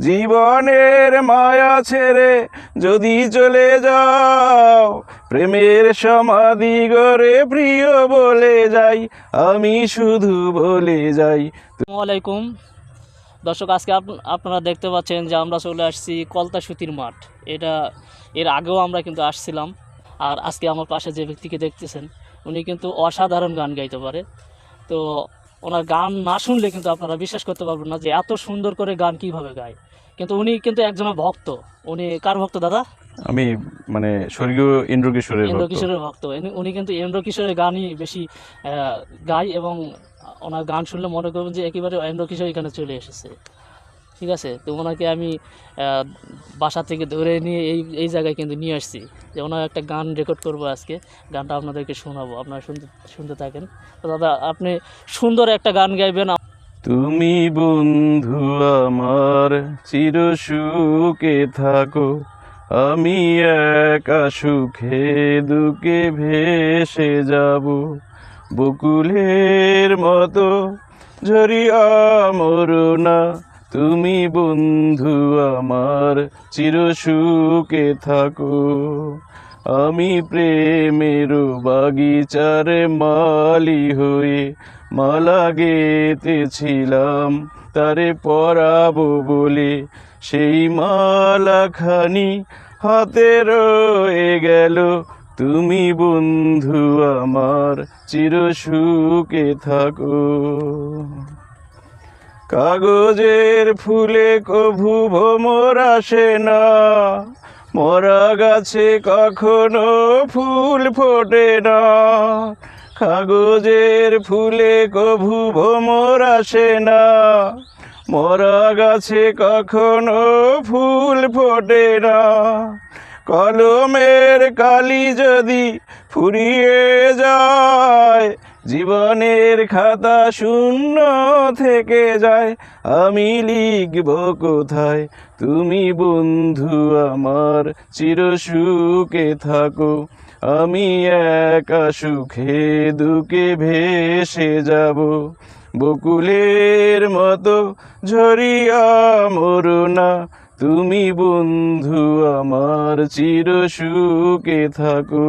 জীবনের মায়া ছেড়ে যদি চলে যাও, প্রেমের সমাধি গড়ে প্রিয় বলে যাই, আমি শুধু বলে যাই। আলাইকুম। দর্শক, আজকে আপ- আপনারা দেখতে পাচ্ছেন যে আমরা চলে আসছি কলতা সুতির মাঠ। এটা এর আগেও আমরা কিন্তু আসছিলাম। আর আজকে আমার পাশে যে ব্যক্তিকে দেখতেছেন, উনি কিন্তু অসাধারণ গান গাইতে পারে। তো ওনার গান না শুনলে কিন্তু আপনারা বিশ্বাস করতে পারবেন না যে এত সুন্দর করে গান কীভাবে গায়। কিন্তু উনি কিন্তু একজনের ভক্ত। উনি কার ভক্ত দাদা? আমি মানে স্বর্গীয় ইন্দ্র কিশোরের ইন্দ্র ভক্ত। কিশোরের ভক্ত উনি- কিন্তু ইন্দ্র কিশোরের গানই বেশি আহ, গায় এবং ওনার গান শুনলে মনে করবেন যে একেবারে ইন্দ্র কিশোর এখানে চলে এসেছে। ঠিক আছে? তো ওনাকে আমি বাসা থেকে ধরে নিয়ে এই এই জায়গায় কিন্তু নিয়ে আসছি। যে ওনার একটা গান রেকর্ড করব আজকে। গানটা আপনাদেরকে শোনাবো। আপনারা শুনতে শুনতে থাকেন। তো দাদা, আপনি সুন্দর একটা গান গাইবেন। তুমি বন্ধু আমার চির সুখে থাকো। আমি একা সুখে দুঃখে ভেসে যাব। বকুলের মতো ঝরিয়া মরুনা তুমি বন্ধু আমার চির সুখে থাকো। আমি প্রেমের বাগিচার মালি হয়ে মালা গেতেছিলাম তারে পরাবো বলে। সেই মালাখানি হাতে রয়ে গেল। তুমি বন্ধু আমার চির সুখে থাকো। কাগজের ফুলে কভু ভ্রমর আসে না। মরা গাছে কখনো ফুল ফোটে না। কাগজের ফুলে কভু ভ্রমর আসে না। মরা গাছে কখনো ফুল ফোটে না। কলমের কালি যদি ফুরিয়ে যায় জীবনের খাতা শূন্য থেকে যায়। আমি লিখব কোথায়? তুমি বন্ধু আমার চির সুখে থাকো। আমি একা সুখে, দুঃখে ভেসে যাব। বকুলের মতো ঝরিয়া মরুনা তুমি বন্ধু আমার চির সুখে থাকো।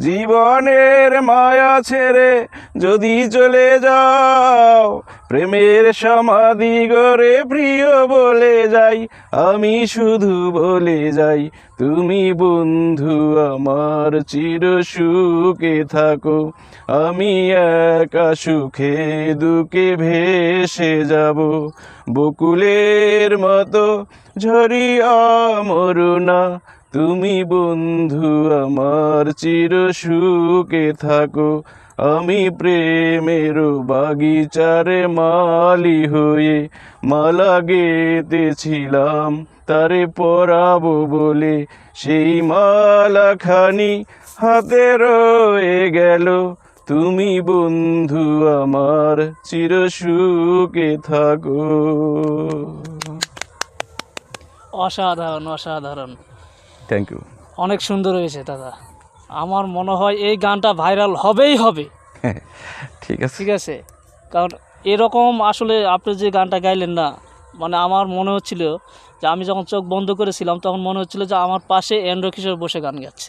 জীবনের মায়া ছেড়ে যদি চলে যাও, প্রেমের সমাধি গড়ে প্রিয় বলে যাই, আমি শুধু বলে যাই, তুমি বন্ধু আমার চির সুখে থাকো, আমি একা সুখে দুঃখে ভেসে যাব। বকুলের মতো ঝরিয়া মরুনা তুমি বন্ধু, আমার চির সুখে থাকো। আমি প্রেমের বাগিচারে মালি হয়ে মালা গেতেছিলাম তারে পরাবো বলে। সেই মালাখানি হাতে রয়ে গেল। তুমি বন্ধু, আমার চির সুখে থাকো। অসাধারণ অসাধারণ। থ্যাংক ইউ অনেক সুন্দর হয়েছে দাদা। আমার মনে হয় এই গানটা ভাইরাল হবেই হবে। ঠিক আছে। ঠিক আছে। কারণ এরকম আসলে আপনি যে গানটা গাইলেন না মানে আমার মনে হচ্ছিল যে আমি যখন চোখ বন্ধ করেছিলাম তখন মনে হচ্ছিল যে আমার পাশে এন্ড্র কিশোর বসে গান গাচ্ছে।